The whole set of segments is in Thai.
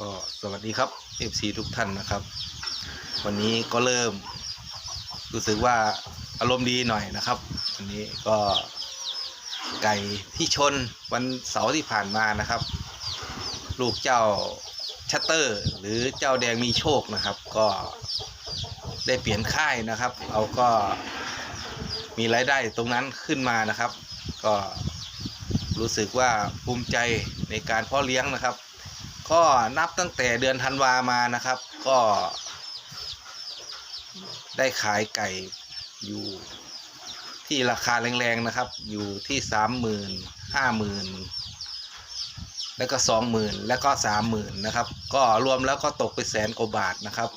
ก็สวัสดีครับ FC ทุกท่านนะครับ วันนี้ก็เริ่ม รู้สึกว่าอารมณ์ดีหน่อยนะครับ วันนี้ก็ไก่ที่ชนวันเสาร์ที่ผ่านมานะครับ ลูกเจ้าชัตเตอร์ หรือเจ้าแดงมีโชคนะครับ ก็ได้เปลี่ยนค่ายนะครับเราก็มีรายได้ตรงนั้นขึ้นมานะครับ ก็รู้สึกว่าภูมิใจในการเพาะเลี้ยงนะครับ ก็นับตั้งแต่เดือนธันวามานะครับ ก็ ได้ขายไก่อยู่ที่ราคาแรงๆนะครับ อยู่ที่สามหมื่นห้าหมื่นแล้วก็สองหมื่นแล้วก็สามหมื่นนะครับ ก็รวมแล้วก็ตกไปแสนกว่าบาทนะครับ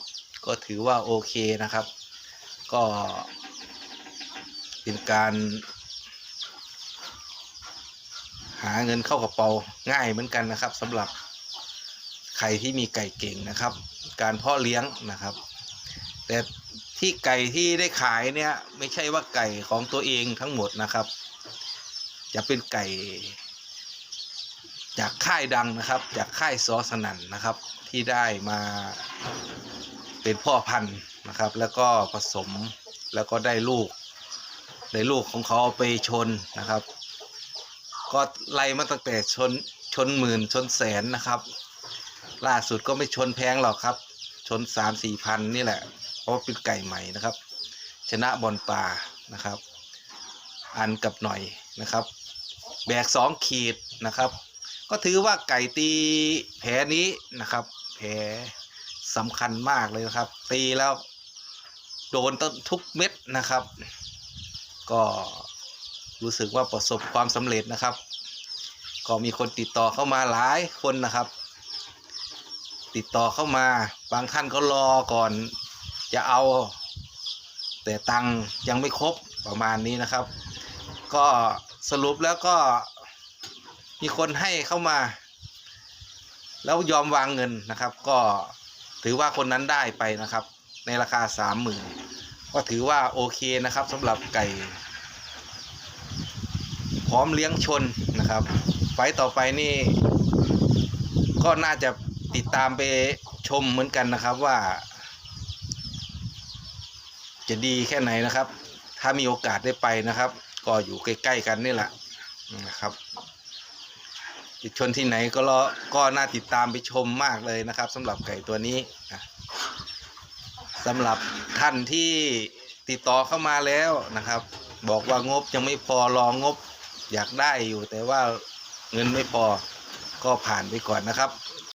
ก็ถือว่าโอเคนะครับ ก็เป็นการหาเงินเข้ากระเป๋าง่ายเหมือนกันนะครับสำหรับ ใครที่มีไก่เก่งนะครับ การเพาะเลี้ยงนะครับ แต่ที่ไก่ที่ได้ขายเนี่ยไม่ใช่ว่าไก่ของตัวเองทั้งหมดนะครับ จะเป็นไก่ จากค่ายดังนะครับ จากค่ายซอสนันนะครับ ที่ได้มาเป็นพ่อพันธุ์นะครับ แล้วก็ผสมแล้วก็ได้ลูกได้ลูกของเขาเอาไปชนนะครับ ก็ไล่มาตั้งแต่ชนชนหมื่นชนแสนนะครับ ล่าสุดก็ไม่ชนแพงหรอกครับ ชนสามสี่พันนี่แหละ เพราะว่าเป็นไก่ใหม่นะครับ ชนะบอลปลานะครับ อันกับหน่อยนะครับ แบกสองขีดนะครับ ก็ถือว่าไก่ตีแผลนี้นะครับ แผลสำคัญมากเลยนะครับ ตีแล้วโดนต้นทุกเม็ดนะครับ ก็รู้สึกว่าประสบความสำเร็จนะครับ ก็มีคนติดต่อเข้ามาหลายคนนะครับ ติดต่อเข้ามา บางท่านก็รอก่อนจะเอา แต่ตังค์ยังไม่ครบประมาณนี้นะครับ ก็สรุปแล้วก็มีคนให้เข้ามา แล้วยอมวางเงินนะครับ ก็ถือว่าคนนั้นได้ไปนะครับ ในราคาสามหมื่นก็ถือว่าโอเคนะครับสำหรับไก่ พร้อมเลี้ยงชนนะครับไฟต่อไปนี่ ก็น่าจะ ติดตามไปชมเหมือนกันนะครับว่า จะดีแค่ไหนนะครับ ถ้ามีโอกาสได้ไปนะครับ ก็อยู่ใกล้ๆกันนี่แหละนะครับจะชนที่ไหนก็รอก็น่าติดตามไปชมมากเลยนะครับสำหรับไก่ตัวนี้สำหรับท่านที่ติดต่อเข้ามาแล้วนะครับ บอกว่างบยังไม่พอรองบอยากได้อยู่ แต่ว่าเงินไม่พอก็ผ่านไปก่อนนะครับ